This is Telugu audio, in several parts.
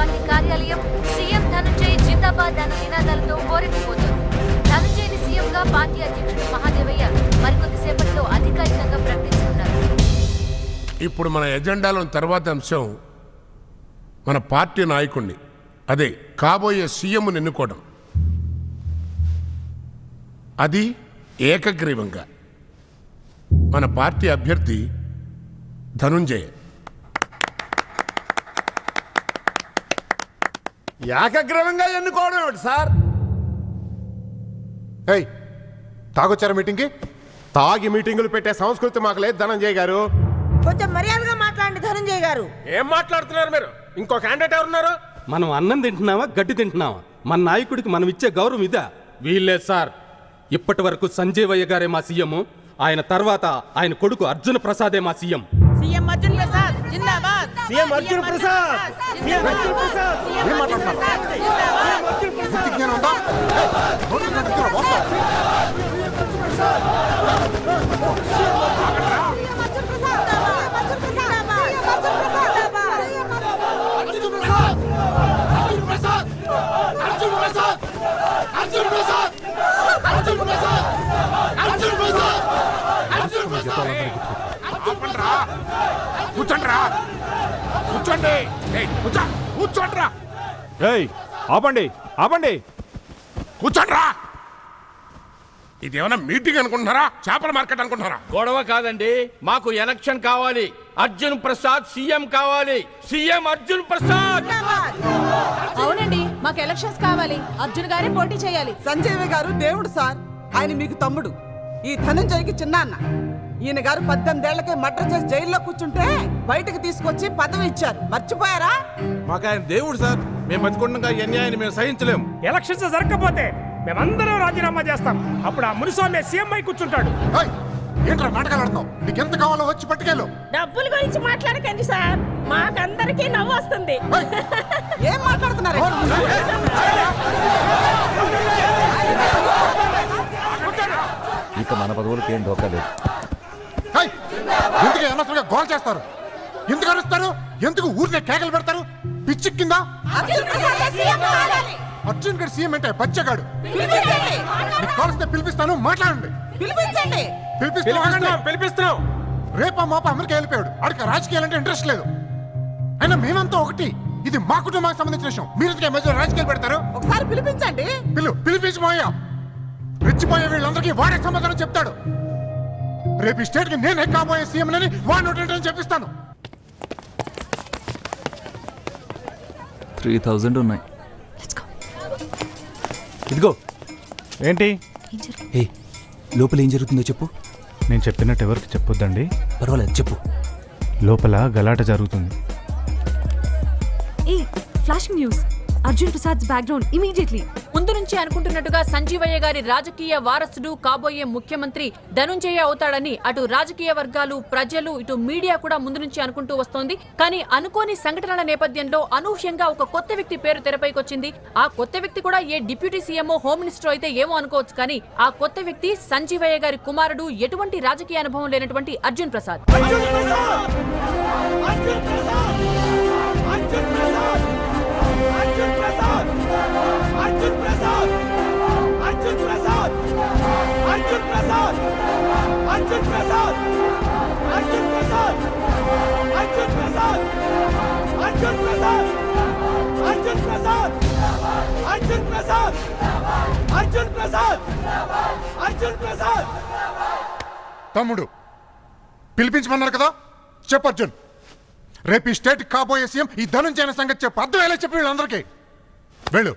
పార్టీ కార్యాలయం సీఎం ధనుంజయ్ జిందాబాద్ అన్న నినాదాలతో హోరెత్తిపోతోంది ధనుంజయ్ని సీఎంగా పార్టీ అధ్యక్షుడు మహాదేవయ్య మరికొద్దిసేపట్లో అధికారికంగా ప్రకటించనున్నారు. ఇప్పుడు మన ఎజెండాలో తర్వాత అంశం మన పార్టీ నాయకుడిని అదే కాబోయే సీఎంను ఎన్నుకోవడం అది ఏకగ్రీవంగా మన పార్టీ అభ్యర్థి ధనుంజయ. ఏకగ్రవంగా ఎన్నుకోవడం ఏమిటి సార్? ఏయ్ తాగొచ్చారా మీటింగ్కి? తాగి మీటింగులు పెట్టే సంస్కృతి మాకు లేదు ధనంజయ్ గారు. కొంచెం మర్యాదగా మాట్లాడండి ధనంజయ్ గారు. ఏం మాట్లాడుతున్నారు మీరు? ఇంకో క్యాండిడేట్ ఎవరున్నారు? మనం అన్నం తింటున్నావా గడ్డి తింటున్నావా? మన నాయకుడికి మనం ఇచ్చే గౌరవం ఇదా? వీల్లేదు సార్. ఇప్పటి వరకు సంజీవయ్య గారే మా సీఎం ఆయన తర్వాత ఆయన కొడుకు అర్జున ప్రసాదే మా సీఎం. సీఎం అర్జున్ ప్రసాద్ జిందాబాద్ సీఎం అర్జున్ ప్రసాద్ సీఎం అర్జున్ ప్రసాద్ ఏం మాట్లాడుతున్నారు బుద్ధి జ్ఞానం ఉందా నోటికి నోటికి వాస్తవం. ఆపండ్రా. కూర్చోండ్రా. కూర్చోండి. ఏయ్, కూర్చో కూర్చోండ్రా. ఏయ్ ఆపండి ఆపండి. కూర్చోండ్రా. ఇదేమన్నా మీటింగ్ అనుకుంటున్నారా? చేపల మార్కెట్ అనుకుంటున్నారా? గొడవ కాదండి. మాకు ఎలక్షన్ కావాలి. అర్జున్ ప్రసాద్ సీఎం కావాలి. సీఎం అర్జున్ ప్రసాద్! అవునండి మాకు ఎలక్షన్స్ కావాలి. అర్జున్ గారే పోటీ చేయాలి. సంజయ్ గారు దేవుడు సార్. ఆయన మీకు తమ్ముడు. ఈ ధనంజయ్కి చిన్నాన్న. ఈయన గారు పద్దెనిమిదేళ్ళకే మర్డర్ చేసి జైల్లో కూర్చుంటే బయటకు తీసుకొచ్చి పదవి ఇచ్చారు. మర్చిపోయారా? మాకు ఆయన దేవుడు సార్. మేము బతికుండగా ఈ అన్యాయాన్ని మేము సహించలేము. ఎలక్షన్స్ జరగకపోతే మేమందరం రాజీనామా చేస్తాం. అప్పుడు ఆ మునిస్వామి సీఎం అయి కూర్చుంటాడు. ఏంట్రా నాటకాలు ఆడతావు? నీకు ఎంత కావాలో వచ్చి పట్టుకెళ్ళు. డబ్బుల గురించి మాట్లాడకండి సార్. మాకందరికీ నవ్వు వస్తుంది. ఏం మాట్లాడుతున్నారు? ఇక మన పదవులకి ఏం డోకా లేదు. ఎందుకు అనవసరంగా గోల్ చేస్తారు? ఎందుకు అరుస్తారు? ఎందుకు ఊరినే కేకలు పెడతారు? పిచ్చి కింద? అర్జున్ గడు సీఎం అంటే బచ్చగాడు మీకు కావలిస్తే పిలిపిస్తాను మాట్లాడండి. పిలిపించండి. పిలిపిస్తున్నాం రేపా మాప అమెరికా వెళ్ళిపోయాడు. ఆడికి రాజకీయాలంటే ఇంట్రెస్ట్ లేదు. అయినా మేమంతా ఒకటి. ఇది మా కుటుంబానికి సంబంధించిన విషయం. మీరు ఎందుకు మధ్యలో రాజకీయాలు పెడతారు? ఒకసారి పిలిపించండి. పిల్లు పిలిపించి మోయా రెచ్చిపోయే వీళ్ళందరికీ వాడే సమాధానం చెప్తాడు. రేపు ఈ స్టేట్కి నేనే కాబోయే సీఎం అని వాడిని ఒకటి చెప్పిస్తాను. త్రీ థౌజండ్ ఉన్నాయి. ఇదిగో. ఏంటి? ఏ లోపల ఏం జరుగుతుందో చెప్పు. నేను చెప్పినట్టు ఎవరికి చెప్పొద్దండి? పర్వాలేదు చెప్పు. లోపల గలాట జరుగుతుంది. ఈ flashing news. Arjun Prasad background immediately. ముందు నుంచి అనుకుంటున్నట్టుగా సంజీవయ్య గారి రాజకీయ వారసుడు కాబోయే ముఖ్యమంత్రి ధనుంజయ అవుతాడని అటు రాజకీయ వర్గాలు ప్రజలు ఇటు మీడియా కూడా ముందు నుంచి అనుకుంటూ వస్తోంది. కానీ అనుకోని సంఘటనల నేపథ్యంలో అనూహ్యంగా ఒక కొత్త వ్యక్తి పేరు తెరపైకి వచ్చింది ఆ కొత్త వ్యక్తి కూడా ఏ డిప్యూటీ సీఎంఓ హోమ్ మినిస్టర్ అయితే ఏమో అనుకోవచ్చు కానీ ఆ కొత్త వ్యక్తి సంజీవయ్య గారి కుమారుడు. ఎటువంటి రాజకీయ అనుభవం లేనటువంటి అర్జున్ ప్రసాద్! తమ్ముడు పిలిపించమన్నారు కదా చెప్పు అర్జున్ రేపు ఈ స్టేట్ కాబోయే సీఎం ఈ ధనుంజైన సంగతి చెప్పు అర్థం ఎలా చెప్పి వీళ్ళందరికీ వెళ్ళు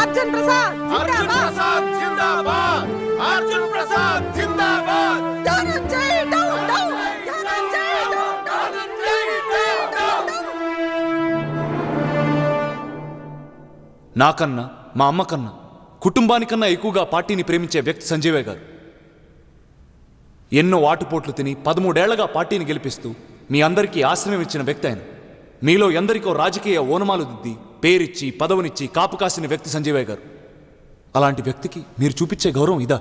అర్జున్ ప్రసాద్ జిందాబాద్. అర్జున్ ప్రసాద్ జిందాబాద్. ధనంజయ్ డౌన్ డౌన్ నాకన్నా మా అమ్మకన్నా కుటుంబానికన్నా ఎక్కువగా పార్టీని ప్రేమించే వ్యక్తి సంజీవయ్య గారు. ఎన్నో ఆటుపోట్లు తిని పదమూడేళ్ళగా పార్టీని గెలిపిస్తూ మీ అందరికీ ఆశ్రయం ఇచ్చిన వ్యక్తి ఆయన. మీలో ఎందరికో రాజకీయ ఓనమాలు దిద్ది పేరిచ్చి పదవునిచ్చి కాపు కాసిన వ్యక్తి సంజీవయ్య గారు. అలాంటి వ్యక్తికి మీరు చూపించే గౌరవం ఇదా?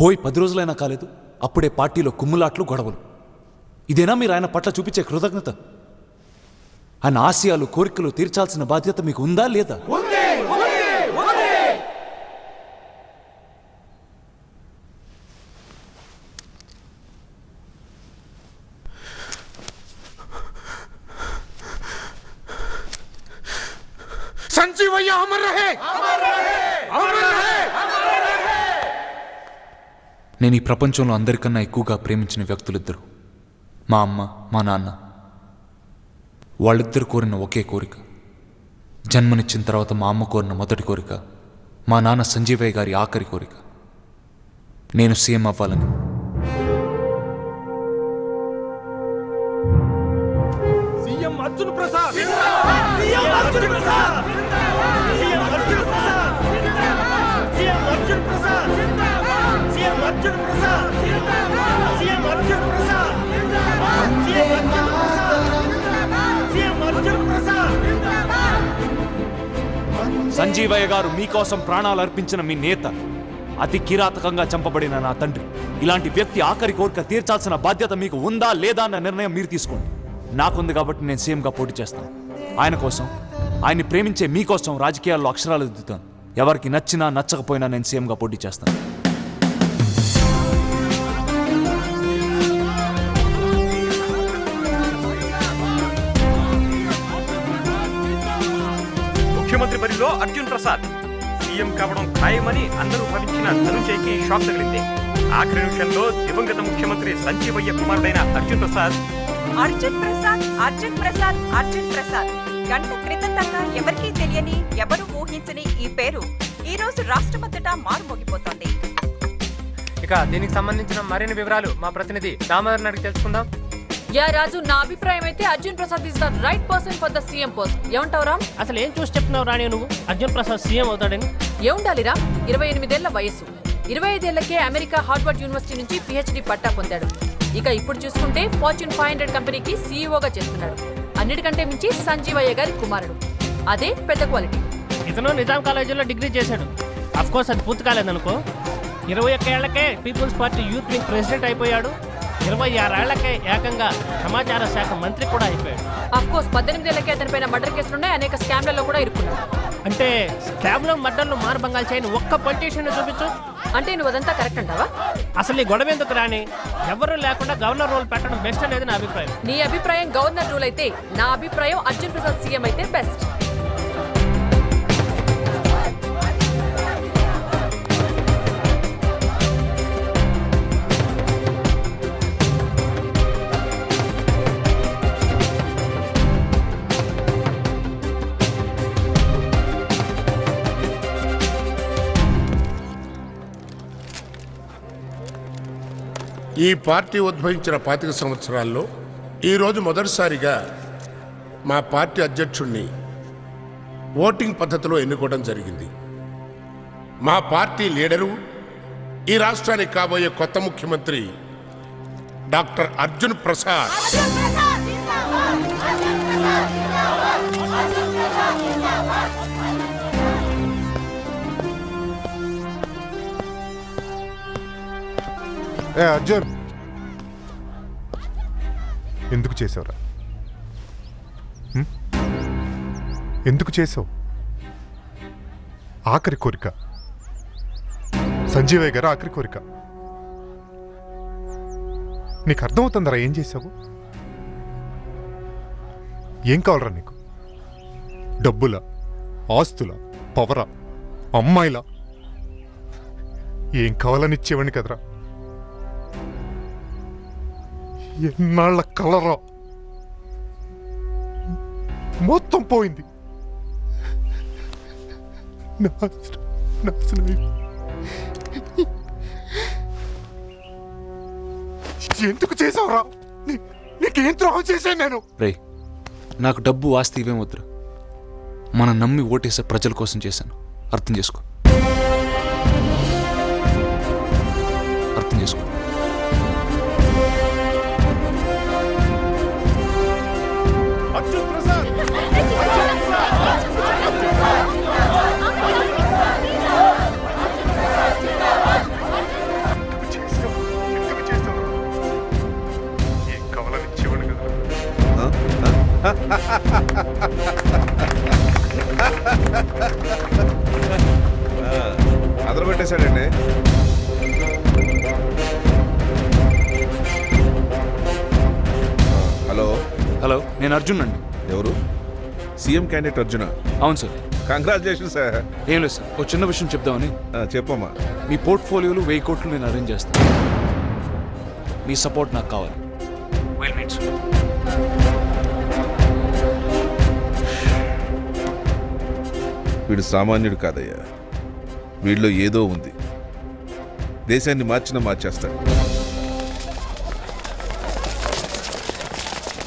పోయి పది రోజులైనా కాలేదు అప్పుడే పార్టీలో కుమ్ములాట్లు గొడవలు. ఇదేనా మీరు ఆయన పట్ల చూపించే కృతజ్ఞత? ఆయన ఆశయాలు కోరికలు తీర్చాల్సిన బాధ్యత మీకు ఉందా లేదా? నేను ఈ ప్రపంచంలో అందరికన్నా ఎక్కువగా ప్రేమించిన వ్యక్తులిద్దరు. మా అమ్మ మా నాన్న. వాళ్ళిద్దరు కోరిన ఒకే కోరిక. జన్మనిచ్చిన తర్వాత మా అమ్మ కోరిన మొదటి కోరిక. మా నాన్న సంజీవయ్య గారి ఆఖరి కోరిక. నేను సీఎం అవ్వాలని. సీఎం అర్జున్ ప్రసాద్. సంజీవయ్య గారు మీకోసం ప్రాణాలు అర్పించిన మీ నేత అతి కిరాతకంగా చంపబడిన నా తండ్రి. ఇలాంటి వ్యక్తి ఆఖరి కోరిక తీర్చాల్సిన బాధ్యత మీకు ఉందా లేదా అన్న నిర్ణయం మీరు తీసుకోండి. నాకుంది కాబట్టి నేను సీఎంగా పోటీ చేస్తాను. ఆయన కోసం ఆయన్ని ప్రేమించే మీకోసం రాజకీయాల్లో అక్షరాలు దిద్దుతాను. ఎవరికి నచ్చినా నచ్చకపోయినా నేను సీఎంగా పోటీ చేస్తాను. ముఖ్యమంత్రి బరిలో అర్జున్ ప్రసాద్. సీఎం కావడం ఖాయమని అందరూ భావించిన ధనుంజయ్కి షాక్ తగిలింది. ఆఖరి నిమిషంలో దివంగత ముఖ్యమంత్రి సంజీవయ్య కుమారుడైన అర్జున్ ప్రసాద్. అర్జున్ ప్రసాద్ అర్జున్ ప్రసాద్ అర్జున్ ప్రసాద్. గంట క్రితం దాకా ఎవరికీ తెలియని ఎవరు ఊహించని ఈ పేరు ఈ రోజు రాష్ట్రమంతటా మారుమోగిపోతోంది. ఇక దీనికి సంబంధించిన మరిన్ని వివరాలు మా ప్రతినిధి దామోదర్ అడిగి తెలుసుకుందాం. యా రాజు నా అభిప్రాయం అయితే Arjun Prasad is the right person for the CM post ఏమంటావు రామ్? అసలు ఏం చూసి చెప్తున్నావు రాణి నువ్వు? అర్జున్ ప్రసాద్ సీఎం అవుతాడని. ఏముండాలిరా ఇరవై ఎనిమిదేళ్ళ వయస్సు. ఇరవై ఐదేళ్ళకే అమెరికా హార్వర్డ్ యూనివర్సిటీ నుంచి పిహెచ్డి పట్టా పొందాడు. ఇక ఇప్పుడు చూసుకుంటే ఫార్చ్యూన్ ఫైవ్ హండ్రెడ్ కంపెనీకి సీఈఓగా చేస్తున్నాడు. అన్నిటికంటే మించి సంజీవయ్య గారి కుమారుడు. అదే పెద్ద క్వాలిటీ. ఇతను నిజాం కాలేజీలో డిగ్రీ చేశాడు. అఫ్ కోర్స్ అది పూర్తి కాలేదనుకో. ఇరవై ఒక్క ఏళ్ళకే people's party youth wing president అయిపోయాడు. ఇరవై ఆరేళ్ళకే ఏకంగా సమాచార శాఖ మంత్రి కూడా అయిపోయాడు. అఫ్ కోర్స్ పద్దెనిమిదేళ్ళకే అతనిపైన మర్డర్ కేసులున్నాయి అనేక స్కామ్లలో కూడా ఇరుక్కున్నాడు అంటే స్కామ్లో మర్డర్లు మానభంగాలు చేయని ఒక్క పొలిటీషియన్ చూపించు. అంటే నువ్వు అదంతా కరెక్ట్ అంటావా? అసలు ఈ గొడవ ఎందుకు రాని ఎవరు లేకుండా గవర్నర్ రోల్ పెట్టడం బెస్ట్ అనేది నా అభిప్రాయం. నీ అభిప్రాయం గవర్నర్ రూల్ అయితే నా అభిప్రాయం అర్జున్ ప్రసాద్ సీఎం అయితే బెస్ట్. ఈ పార్టీ ఉద్భవించిన పాతిక సంవత్సరాల్లో ఈరోజు మొదటిసారిగా మా పార్టీ అధ్యక్షుణ్ణి ఓటింగ్ పద్ధతిలో ఎన్నుకోవడం జరిగింది. మా పార్టీ లీడరు ఈ రాష్ట్రానికి కాబోయే కొత్త ముఖ్యమంత్రి డాక్టర్ అర్జున్ ప్రసాద్. అర్జున్. ఎందుకు చేసావురా? ఎందుకు చేసావు? ఆఖరి కోరిక. సంజీవయ్య గారు ఆఖరి కోరిక. నీకు అర్థమవుతుందరా ఏం చేసావు? ఏం కావాలరా నీకు? డబ్బుల? ఆస్తుల? పవరా? అమ్మాయిలా? ఏం కావాలని ఇచ్చేవాడిని కదరా? ఎన్నాళ్ళ కలరా? మొత్తం పోయింది. ఎందుకు చేసావురా నీ- నీకేం ద్రోహం చేశాను నేను? రే నాకు డబ్బు ఆస్తి ఇవేం వద్దురా మనం నమ్మి ఓటేసే ప్రజల కోసం చేశాను. అర్థం చేసుకో. అర్థం చేసుకో. అదర పెట్టేశాడండి. హలో. హలో నేను అర్జున్ అండి. ఎవరు? CM candidate Arjuna? అవును సార్. కంగ్రాచులేషన్ సార్ ఏం లేదు సార్ ఒక చిన్న విషయం చెప్దామని. చెప్పమ్మా. మీ పోర్ట్ఫోలియోలు వెయ్యి కోట్లు నేను అరేంజ్ చేస్తాను. మీ సపోర్ట్ నాకు కావాలి. వెల్ మీట్ వీడు సామాన్యుడు కాదయ్యా. వీడిలో ఏదో ఉంది. దేశాన్ని మార్చినా మార్చేస్తాడు.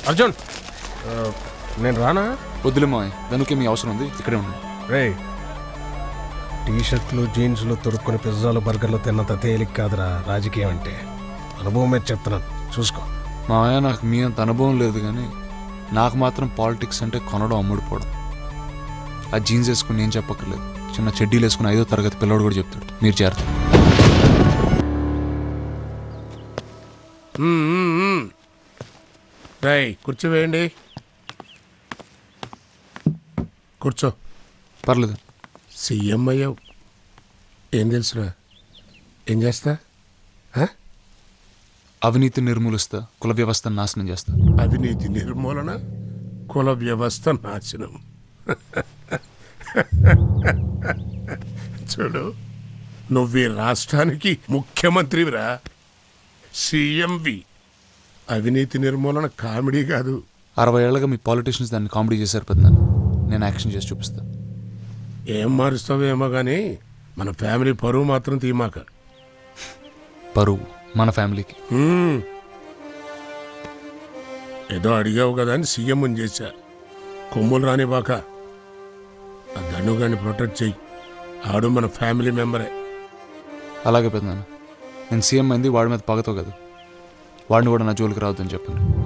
అర్జున్! నేను రానా? వద్దులే మావయ్య. దానికి మీ అవసరం ఉంది. ఇక్కడే ఉండండి రే టీ షర్ట్లు జీన్స్లు తొడుక్కొని పిజ్జాలు బర్గర్లు తిన్నంత తేలిక కాదురా. రాజకీయం అంటే. అనుభవం మీద చెప్తున్నాను. చూసుకో. మావయ్య నాకు మీ అంత అనుభవం లేదు కానీ నాకు మాత్రం పాలిటిక్స్ అంటే కొనడం అమ్ముడుపోవడం ఆ జీన్స్ వేసుకుని నేను చెప్పక్కర్లేదు. చిన్న చెడ్డీలు వేసుకుని ఐదో తరగతి పిల్లవాడు కూడా చెప్తాడు. మీరు చేరతారు. రై కూర్చోవేయండి కూర్చో పర్లేదు. సీఎం అయ్యావు. ఏం తెలుసురా? ఏం చేస్తా? అవినీతి నిర్మూలిస్తా కుల వ్యవస్థను నాశనం చేస్తా. అవినీతి నిర్మూలన కుల వ్యవస్థ నాశనం. చూడు నువ్వు ఈ రాష్ట్రానికి ముఖ్యమంత్రివిరా. సీఎంవి. అవినీతి నిర్మూలన కామెడీ కాదు. అరవై ఏళ్ళగా మీ పాలిటీషియన్స్ దాన్ని కామెడీ చేశారు పెద్దనాన్న. నేను యాక్షన్ చేసి చూపిస్తా. ఏం మారుస్తావేమో కానీ మన ఫ్యామిలీ పరువు మాత్రం తీమాక. పరువు మన ఫ్యామిలీకి. హ్మ్. ఏదో అడిగావు కదా అని సీఎం చేశా. కొమ్ములు రానివాక ఆ ప్రొటెక్ట్ చెయ్యి. ఆడు మన ఫ్యామిలీ మెంబరే. అలాగే పెద్దనాన్న. నేను సీఎం అయింది వాడి మీద పగతో కదా వాడిని కూడా నా జోలికి రావద్దని చెప్పండి.